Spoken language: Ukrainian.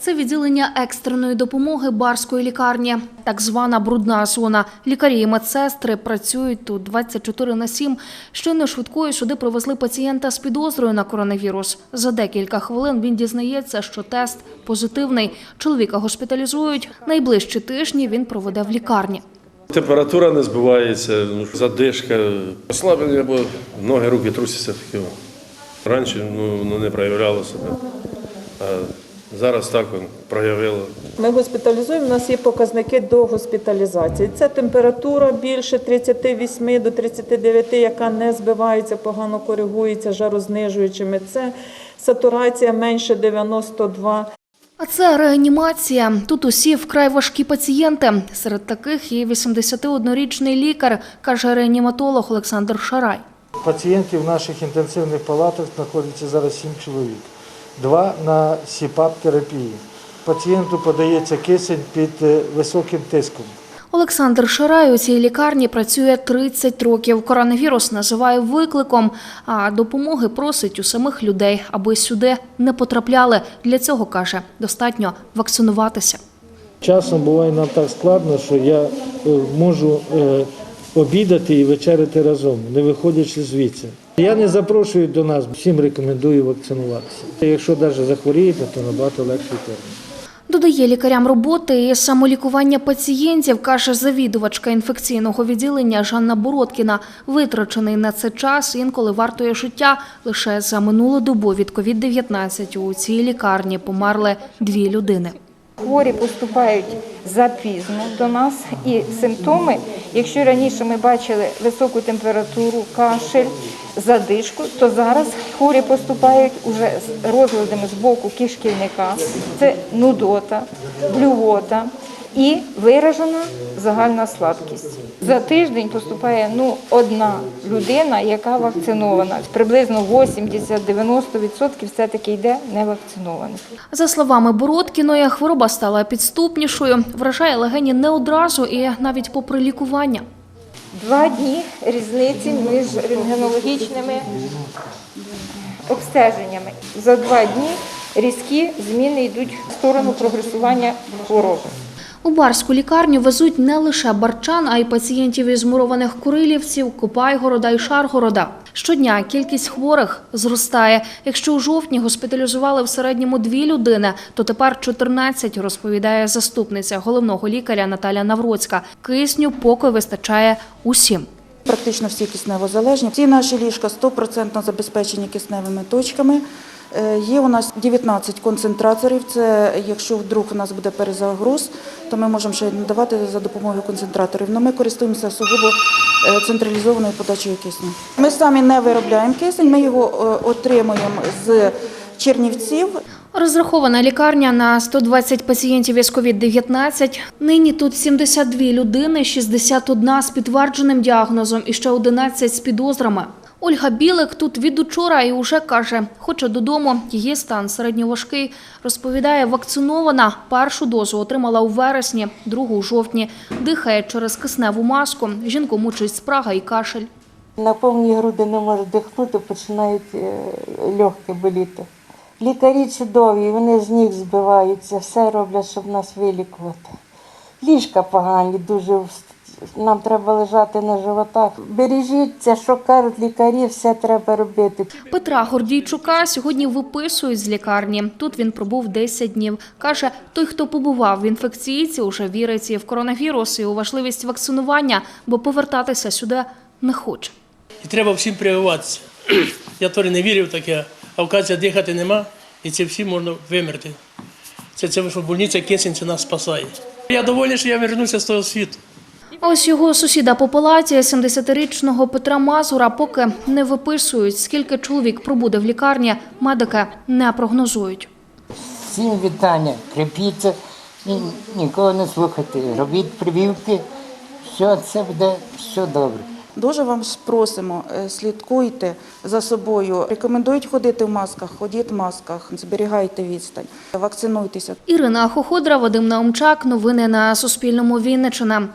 Це відділення екстреної допомоги барської лікарні, так звана брудна зона. Лікарі і медсестри працюють тут 24 на 7. Щойно швидкою сюди привезли пацієнта з підозрою на коронавірус. За декілька хвилин він дізнається, що тест позитивний. Чоловіка госпіталізують. Найближчі тижні він проведе в лікарні. Температура не збивається, ну, задишка, ослаблення, бо ноги, руки трусяться. Раніше ну, не проявляло себе. Зараз так он, проявило. Ми госпіталізуємо, у нас є показники до госпіталізації. Це температура більше 38 до 39, яка не збивається, погано коригується жарознижуючими. Це сатурація менше 92. А це реанімація. Тут усі вкрай важкі пацієнти. Серед таких є 81-річний лікар, каже реаніматолог Олександр Шарай. Пацієнтів в наших інтенсивних палатах знаходиться зараз 7 чоловік, два на СІПАП-терапії. Пацієнту подається кисень під е, високим тиском. Олександр Шарай у цій лікарні працює 30 років. Коронавірус називає викликом, а допомоги просить у самих людей, аби сюди не потрапляли. Для цього каже, достатньо вакцинуватися. Часом буває нам так складно, що я е, можу е, обідати і вечеряти разом, не виходячи звідси. Я не запрошую до нас, всім рекомендую вакцинуватися. Якщо навіть захворієте, то набагато легший термін. Додає лікарям роботи і самолікування пацієнтів, каже завідувачка інфекційного відділення Жанна Бородкіна. Витрачений на це час інколи вартує життя. Лише за минулу добу від COVID-19 у цій лікарні померли дві людини. Хворі поступають запізно до нас, і симптоми, якщо раніше ми бачили високу температуру, кашель, задишку, то зараз хворі поступають уже з розладами з боку кишківника, це нудота, блювота і виражена загальна слабкість. За тиждень поступає ну, одна людина, яка вакцинована. Приблизно 80-90% все-таки йде невакцинованих. За словами Бородкіної, хвороба стала підступнішою, вражає легені не одразу і навіть попри лікування. Два дні різниці між рентгенологічними обстеженнями. За два дні різкі зміни йдуть в сторону прогресування хвороби. У барську лікарню везуть не лише барчан, а й пацієнтів із мурованих Курилівців, Копайгорода і Шаргорода. Щодня кількість хворих зростає. Якщо у жовтні госпіталізували в середньому дві людини, то тепер 14, розповідає заступниця головного лікаря Наталя Навроцька. Кисню поки вистачає усім. Практично всі кисневозалежні. Всі наші ліжка 100% забезпечені кисневими точками. Е, Є у нас 19 концентраторів. Це якщо вдруг у нас буде перезагруз, то ми можемо ще надавати за допомогою концентраторів. Але ми користуємося е, централізованою подачею кисню. Ми самі не виробляємо кисень, ми його е, отримуємо з Чернівців. Розрахована лікарня на 120 пацієнтів із COVID-19. Нині тут 72 людини, 61 з підтвердженим діагнозом і ще 11 з підозрами. Ольга Білик тут від учора і уже каже, хоче додому. Її стан середньоважкий. Розповідає, вакцинована. Першу дозу отримала у вересні, другу у жовтні. Дихає через кисневу маску. Жінку мучить спрага і кашель. На повні груди не може дихнути, починають е, легкі боліти. Лікарі чудові, вони з ніг збиваються, все роблять, щоб нас вилікувати. Ліжка погані, дуже нам треба лежати на животах. Бережіться, що кажуть лікарі, все треба робити. Петра Гордійчука сьогодні виписують з лікарні. Тут він пробув 10 днів. Каже, той, хто побував в інфекційці, уже вірить і в коронавірус, і у важливість вакцинування, бо повертатися сюди не хоче. І треба всім прививатися. Я теж не вірив в таке, а вказія дихати нема, і це всі можна вимерти. Це, це що больниця кисень це нас спасає. Я довольний, що я вернувся з того світу. А Ось його сусіда по палаті, 70-річного Петра Мазура, поки не виписують. Скільки чоловік пробуде в лікарні, медики не прогнозують. Всім вітання, крепіться, ні, нікого не слухайте, робіть прививки, все це буде все добре. Дуже вам просимо, е, слідкуйте за собою. Рекомендують ходити в масках, ходіть в масках, зберігайте відстань, вакцинуйтеся. Ірина Хоходра, Вадим Наумчак. Новини на Суспільному. Вінниччина.